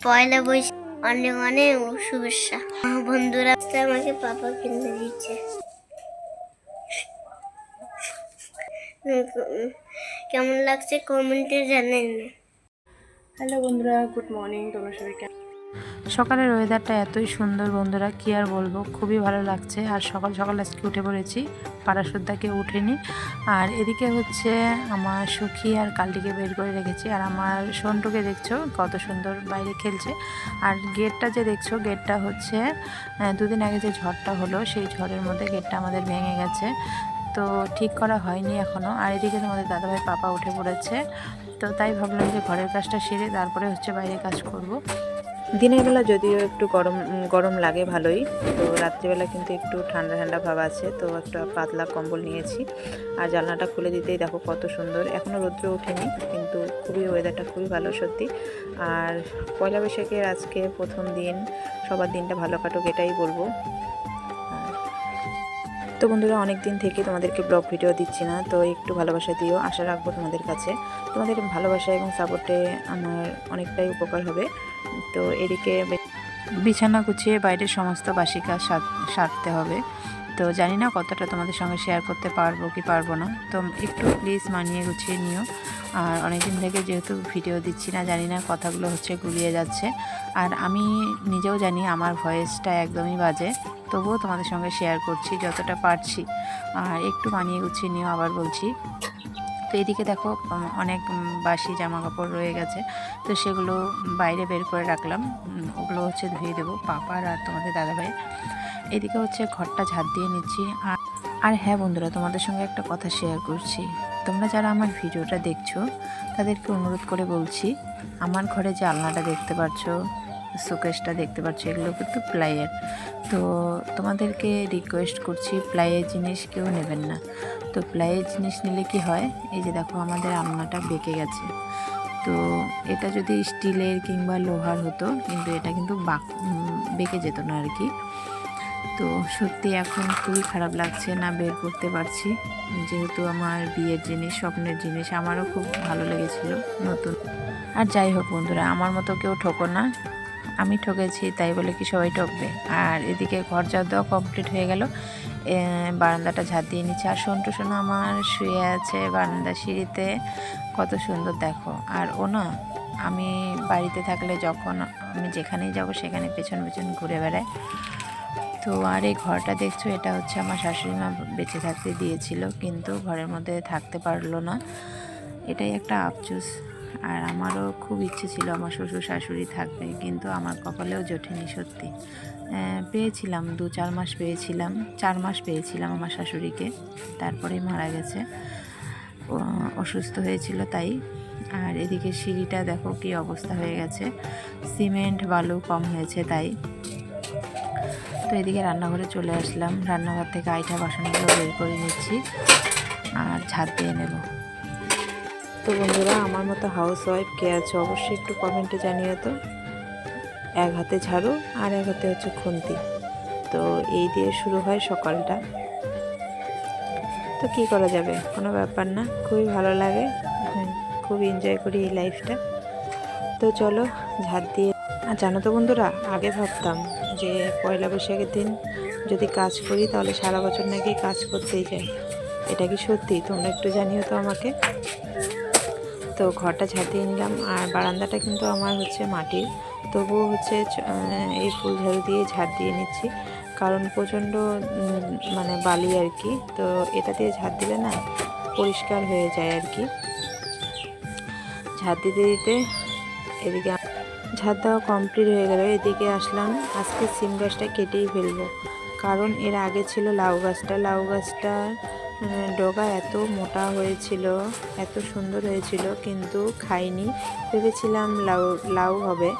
পয়লা বৈশাখ, অনেক অনেক শুভেচ্ছা। বন্ধুরা আমাকে পাপা কিনে দিচ্ছে। কেমন লাগছে কমেন্টে জানেন হ্যালো বন্ধুরা, গুড মর্নিং, তোমরা সবাই সকালের ওয়েদারটা এতই সুন্দর বন্ধুরা, কি আর বলব? খুবই ভালো লাগছে। আর সকাল সকাল আজকে উঠে পড়েছি পাড়াশুদ্দাকে উঠেনি। আর এদিকে হচ্ছে আমার সখী আর কালটিকে বের করে রেখেছি। আর আমার সন্টুকে দেখছ, কত সুন্দর বাইরে খেলছে। আর গেটটা যে দেখছ গেটটা হচ্ছে দুদিন আগে যে ঝড়টা হলো, সেই ঝড়ের মধ্যে গেটটা আমাদের ভেঙে গেছে। তো ঠিক করা হয়নি এখনও আর এদিকে তোমাদের দাদাভাই পাপা উঠে পড়েছে। তো তাই ভাবলাম যে ঘরের কাজটা সেরে তারপরে হচ্ছে বাইরে কাজ করব। দিনের বেলা যদিও একটু গরম গরম লাগে ভালোই। তো রাত্রিবেলা কিন্তু একটু ঠান্ডা ঠান্ডা ভাব আছে, তো একটা পাতলা কম্বল নিয়েছি। আর জানলাটা খুলে দিতেই দেখো কত সুন্দর। এখনও রৌদ্র ওঠেনি, কিন্তু খুবই ওয়েদারটা খুবই ভালো সত্যি। আর পয়লা বৈশাখের আজকে প্রথম দিন, সবার দিনটা ভালো কাটুক, এটাই বলব। তো বন্ধুরা অনেক দিন থেকে তোমাদেরকে ব্লগ ভিডিও দিচ্ছি না, তো একটু ভালোবাসা দিও, আশা রাখব তোমাদের কাছে। তোমাদের ভালোবাসা এবং সাপোর্টে আমার অনেকটাই উপকার হবে। তো এদিকে বিছানা গুছিয়ে বাইরের সমস্ত বাসিকা সারতে হবে। তো জানি না কতটা তোমাদের সঙ্গে শেয়ার করতে পারব কি পারব না। তো একটু প্লিজ মানিয়ে গুছিয়ে নিও। আর অনেকদিন থেকে যেহেতু ভিডিও দিচ্ছি না, জানি না কথাগুলো হচ্ছে গুলিয়ে যাচ্ছে। আর আমি নিজেও জানি আমার ভয়েসটা একদমই বাজে, তবুও তোমাদের সঙ্গে শেয়ার করছি যতটা পারছি। আর একটু মানিয়ে গুছিয়ে নিও, আবার বলছি। তো এদিকে দেখো অনেক বাসি জামা কাপড় রয়ে গেছে। তো সেগুলো বাইরে বের করে রাখলাম। ওগুলো হচ্ছে ধুয়ে দেবো পাপার আর তোমাদের দাদাভাই এদিকে হচ্ছে ঘরটা ঝাড় দিয়ে নিচ্ছি। আর আর হ্যাঁ বন্ধুরা, তোমাদের সঙ্গে একটা কথা শেয়ার করছি। তোমরা যারা আমার ভিডিওটা দেখছ, তাদেরকে অনুরোধ করে বলছি, আমার ঘরে যে আলনাটা দেখতে পাচ্ছ শোকেসটা দেখতে পাচ্ছ, এগুলো কিন্তু প্লাইয়ের। তো তোমাদেরকে রিকোয়েস্ট করছি, প্লাইয়ের জিনিস কেউ নেবেন না। তো প্লাইয়ের জিনিস নিলে কি হয়, এই যে দেখো আমাদের আলনাটা বেঁকে গেছে। তো এটা যদি স্টিলের কিংবা লোহার হতো, কিন্তু এটা কিন্তু বাক বেঁকে যেত না আর কি। তো সত্যি এখন খুবই খারাপ লাগছে, না বের করতে পারছি। যেহেতু আমার বিয়ের জিনিস, স্বপ্নের জিনিস, আমারও খুব ভালো লেগেছিল নতুন। আর যাই হোক বন্ধুরা, আমার মতো কেউ ঠকো না। আমি ঠকেছি, তাই বলে কি সবাই ঠকবে? আর এদিকে ঘর ঝাড় দেওয়া কমপ্লিট হয়ে গেল। বারান্দাটা ঝাড় দিয়ে নিচ্ছে। আর সন্টু সোনা আমার শুয়ে আছে বারান্দা সিঁড়িতে। কত সুন্দর দেখো। আর ও না, আমি বাড়িতে থাকলে যখন আমি যেখানেই যাব সেখানে পেছন পেছন ঘুরে বেড়ায়। তো আর এই ঘরটা দেখছ, এটা হচ্ছে আমার শাশুড়ি মা বেঁচে থাকতে দিয়েছিল, কিন্তু ঘরের মধ্যে থাকতে পারল না। এটাই একটা আফসোস। আর আমারও খুব ইচ্ছে ছিল আমার শ্বশুর শাশুড়ি থাকবে, কিন্তু আমার কপালেও জোটেনি সত্যি। পেয়েছিলাম, দু চার মাস পেয়েছিলাম, চার মাস পেয়েছিলাম আমার শাশুড়িকে তারপরেই মারা গেছে। অসুস্থ হয়েছিল তাই। আর এদিকে সিঁড়িটা দেখো কি অবস্থা হয়ে গেছে। সিমেন্ট, বালু কম হয়েছে তাই। তো এদিকে রান্নাঘরে চলে আসলাম। রান্নাঘর থেকে আইটা বাসনগুলো বের করে নিচ্ছি। আর ঝাড় দিয়ে নেব। তো বন্ধুরা, আমার মতো হাউস ওয়াইফ কে আছে অবশ্যই একটু কমেন্টে জানিয়ে তো এক হাতে ঝাড়ু আর এক হাতে হচ্ছে খুন্তি। তো এই দিয়ে শুরু হয় সকালটা। তো কি করা যাবে? কোনো ব্যাপার না, খুবই ভালো লাগে। খুব এনজয় করি এই লাইফটা তো চলো, ঝাড় দিয়ে আর জানো তো বন্ধুরা, আগে ভাবতাম যে পয়লা বৈশাখের দিন যদি কাজ করি, তাহলে সারা বছর নাকি কাজ করতেই যাই এটা কি সত্যি? তোমরা একটু জানিও তো আমাকে। তো ঘরটা ঝাড় দিয়ে নিলাম আর বারান্দাটা কিন্তু আমার হচ্ছে মাটির। তবুও হচ্ছে এই ফুল ঝাড়ু দিয়ে ঝাঁট দিয়ে নিচ্ছি। কারণ প্রচণ্ড মানে বালি আর কি। তো এটা দিয়ে ঝাঁট দিলে না পরিষ্কার হয়ে যায় আর কি। ঝাঁট দিতে দিতে এদিকে ঝাড় দেওয়া কমপ্লিট হয়ে গেল। এদিকে আসলাম। আজকে সিম গাছটা কেটেই ফেলব। কারণ এর আগে ছিল লাউ গাছটা। লাউ গাছটা ডগা এত মোটা হয়েছিল, এত সুন্দর হয়েছিল, কিন্তু খাইনি। ভেবেছিলাম লাউ লাউ হবে।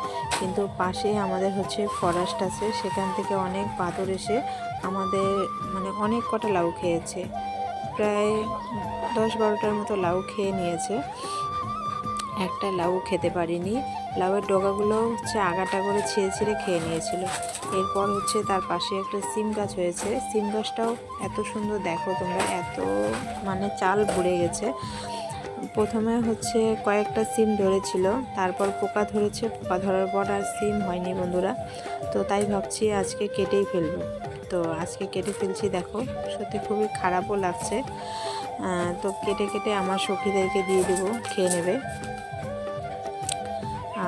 কিন্তু পাশে আমাদের হচ্ছে ফরেস্ট আছে। সেখান থেকে অনেক পাথর এসে আমাদের মানে অনেক কটা লাউ খেয়েছে। প্রায় দশ বারোটার মতো লাউ খেয়ে নিয়েছে। একটা লাউ খেতে পারিনি। লাউয়ের ডগাগুলো হচ্ছে আগাটা করে ছিঁড়ে ছিঁড়ে খেয়ে নিয়েছিল। এরপর হচ্ছে তার পাশে একটা সিম গাছ হয়েছে। সিম গাছটাও এত সুন্দর দেখো তোমরা, এত মানে চাল ভরে গেছে। প্রথমে হচ্ছে কয়েকটা সিম ধরেছিল, তারপর পোকা ধরেছে। পোকা ধরার পর আর সিম হয়নি বন্ধুরা। তো তাই ভাবছি আজকে কেটেই ফেলব। তো আজকে কেটে ফেলছি দেখো, সত্যি খুবই খারাপও লাগছে। তো কেটে কেটে আমার সখীদেরকে দিয়ে দেবো, খেয়ে নেবে।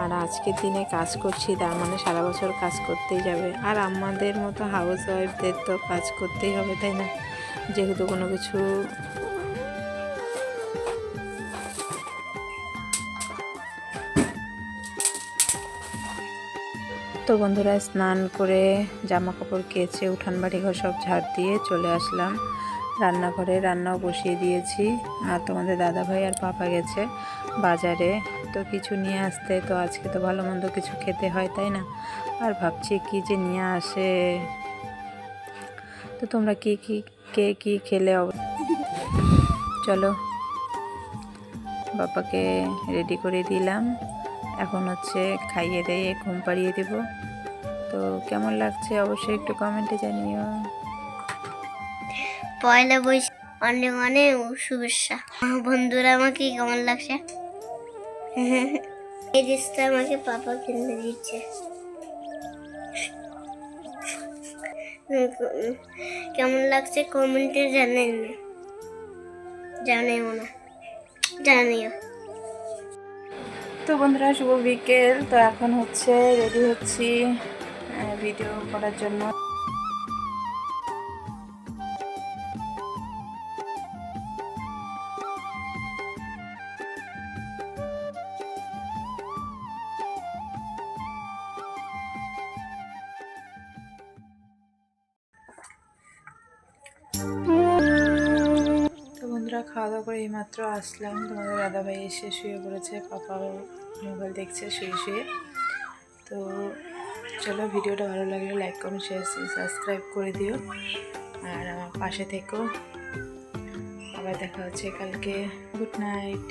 আর আজকের দিনে কাজ করছি, তার মানে সারা বছর কাজ করতেই যাবে। আর আমাদের মতো হাউস ওয়াইফদের তো কাজ করতেই হবে, তাই না? যেহেতু কোনো কিছু তো বন্ধুরা, স্নান করে জামা কাপড় কেচে উঠান বাড়ি ঘর সব ঝাড় দিয়ে চলে আসলাম। রান্নাঘরে রান্নাও বসিয়ে দিয়েছি। আর তোমাদের দাদা ভাই আর পাপা গেছে বাজারে। তো কিছু নিয়ে আসতে, তো আজকে তো ভালো মন্দ কিছু খেতে হয়, তাই না? আর ভাবছি কি যে নিয়ে আসে। তো তোমরা কি কি, কে কি খেলে চলো। বাবাকে রেডি করে দিলাম। এখন হচ্ছে খাইয়ে দিয়ে ঘুম পাড়িয়ে দেব। তো কেমন লাগছে অবশ্যই একটু কমেন্টে জানিও। পয়লা বৈশাখ, অনেক অনেক শুভেচ্ছা। বন্ধুরা, আমাকে কেমন লাগছে? এই ড্রেসটা আমাকে পাপা কিনে দিচ্ছে। কেমন লাগছে কমেন্টে জানেন না। জানেও না। জানিও। তো বন্ধুরা, শুভ বিকেল। তো এখন হচ্ছে রেডি হচ্ছি ভিডিও করার জন্য। খাওয়া দাওয়া করে এইমাত্র আসলাম। তোমাদের দাদাভাই এসে শুয়ে পড়েছে পাপাও মোবাইল দেখছে, শুয়ে শুয়ে। তো চলো, ভিডিওটা ভালো লাগলে লাইক কমেন্ট শেয়ার সাবস্ক্রাইব করে দিও। আর আমার পাশে থেকো। আবার দেখা হচ্ছে কালকে। Good night